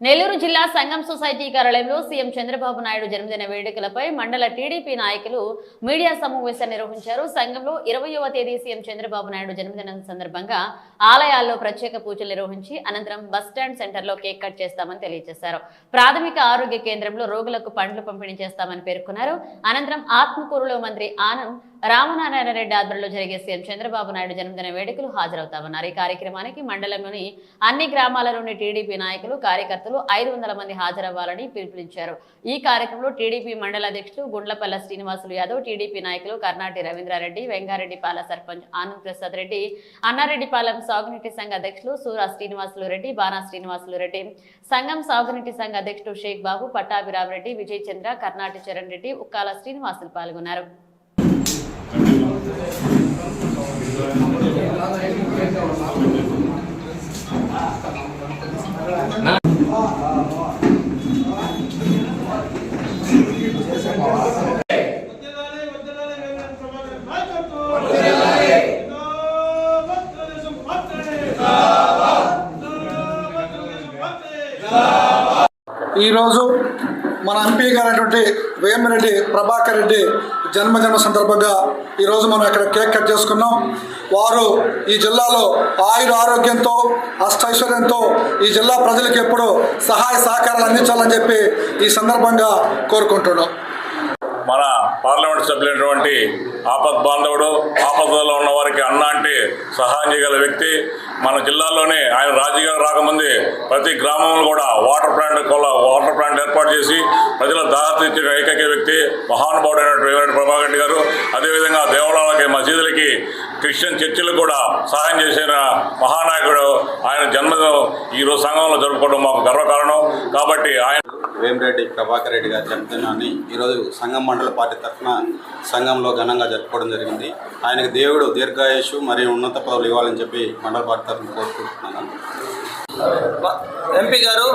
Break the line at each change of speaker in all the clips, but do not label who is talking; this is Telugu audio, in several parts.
నెల్లూరు జిల్లా సంఘం సొసైటీ కార్యాలయంలో సీఎం చంద్రబాబు నాయుడు జన్మదిన వేడుకలపై మండల టీడీపీ నాయకులు మీడియా సమావేశం నిర్వహించారు. సంఘంలో ఇరవయవ తేదీ సీఎం చంద్రబాబు నాయుడు జన్మదినం సందర్భంగా ఆలయాల్లో ప్రత్యేక పూజలు నిర్వహించి అనంతరం బస్టాండ్ సెంటర్లో కేక్ కట్ చేస్తామని తెలియజేశారు. ప్రాథమిక ఆరోగ్య కేంద్రంలో రోగులకు పండ్లు పంపిణీ చేస్తామని పేర్కొన్నారు. అనంతరం ఆత్మకూరులో మంత్రి ఆనంద్ రామనారాయణ రెడ్డి ఆధ్వర్యంలో జరిగే సీఎం చంద్రబాబు నాయుడు జన్మదిన వేడుకలు హాజరవుతామన్నారు. ఈ కార్యక్రమానికి మండలంలోని అన్ని గ్రామాల నుండి టీడీపీ నాయకులు కార్యకర్తలు ఐదు వందల మంది హాజరవ్వాలని పిలుపునిచ్చారు. ఈ కార్యక్రమంలో టీడీపీ మండల అధ్యక్షులు గుండ్లపల్ల శ్రీనివాసులు యాదవ్ టీడీపీ నాయకులు కర్ణాటి రవీంద్రారెడ్డి వెంగారెడ్డిపాల సర్పంచ్ ఆనంద్ ప్రసాద్ రెడ్డి అన్నారెడ్డిపాలెం సాగునీటి సంఘ అధ్యక్షులు సూరా శ్రీనివాసులు రెడ్డి బాణా శ్రీనివాసులు రెడ్డి సంఘం సాగునీటి సంఘ అధ్యక్షుడు షేక్ బాబు పట్టాభిరామరెడ్డి విజయ్ చంద్ర కర్ణాటి చరణ్ రెడ్డి ఉక్కాల శ్రీనివాసులు పాల్గొన్నారు.
ఈరోజు మన ఎంపీ గారైనటువంటి వేమిరెడ్డి ప్రభాకర్ రెడ్డి జన్మదిన సందర్భంగా ఈరోజు మనం ఇక్కడ కేక్ కట్ చేసుకున్నాం. వారు ఈ జిల్లాలో ఆయుర ఆరోగ్యంతో అష్టైశ్వర్యంతో ఈ జిల్లా ప్రజలకు ఎప్పుడూ సహాయ సహకారాలు అందించాలని చెప్పి ఈ సందర్భంగా కోరుకుంటున్నాం.
మన పార్లమెంట్ సభ్యులైనటువంటి ఆపద్ బాంధవుడు ఆపదలో ఉన్న వారికి అన్న అంటే సహాయం చేయగల వ్యక్తి. మన జిల్లాలోనే ఆయన రాజకీయాలు రాకముందే ప్రతి గ్రామంలో కూడా వాటర్ ప్లాంట్ వాటర్ ప్లాంట్ ఏర్పాటు చేసి ప్రజల దాహత ఇచ్చిన ఏకైక వ్యక్తి మహానుభావుడైనటువంటి ప్రభాకర్ రెడ్డి గారు. అదేవిధంగా దేవాలయాలకి మసీదులకి క్రిస్టియన్ చర్చిలకు కూడా సహాయం చేసిన మహానాయకుడు ఆయన జన్మదినం ఈరోజు సంఘంలో జరుపుకోవడం మాకు గర్వకారణం. కాబట్టి ఆయన
వేమిరెడ్డి ప్రభాకర్ రెడ్డి గారి జన్మదినాన్ని ఈరోజు సంఘం మండల పార్టీ తరఫున సంఘంలో ఘనంగా జరుపుకోవడం జరిగింది. ఆయనకు దేవుడు దీర్ఘాయుషు మరియు ఉన్నత పదవులు ఇవ్వాలని చెప్పి మండల పార్టీ తరఫున కోరుకుంటున్నాను.
ఎంపీ గారు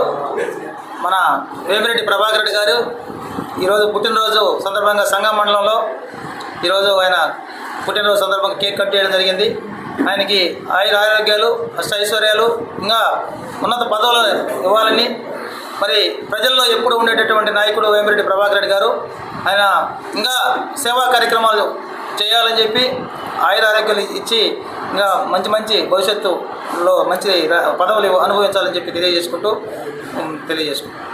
మన వేమిరెడ్డి ప్రభాకర్ రెడ్డి గారు ఈరోజు పుట్టినరోజు సందర్భంగా సంఘం మండలంలో ఈరోజు ఆయన పుట్టినరోజు సందర్భంగా కేక్ కట్ చేయడం జరిగింది. ఆయనకి ఆయుర ఆరోగ్యాలు అష్ట ఐశ్వర్యాలు ఇంకా ఉన్నత పదవులు ఇవ్వాలని మరి ప్రజల్లో ఎప్పుడు ఉండేటటువంటి నాయకుడు వేమిరెడ్డి ప్రభాకర్ రెడ్డి గారు ఆయన ఇంకా సేవా కార్యక్రమాలు చేయాలని చెప్పి ఆయుర ఆరోగ్యాలు ఇచ్చి ఇంకా మంచి మంచి భవిష్యత్తులో మంచి పదవులు అనుభవించాలని చెప్పి తెలియజేసుకుంటూ తెలియజేసుకుంటాం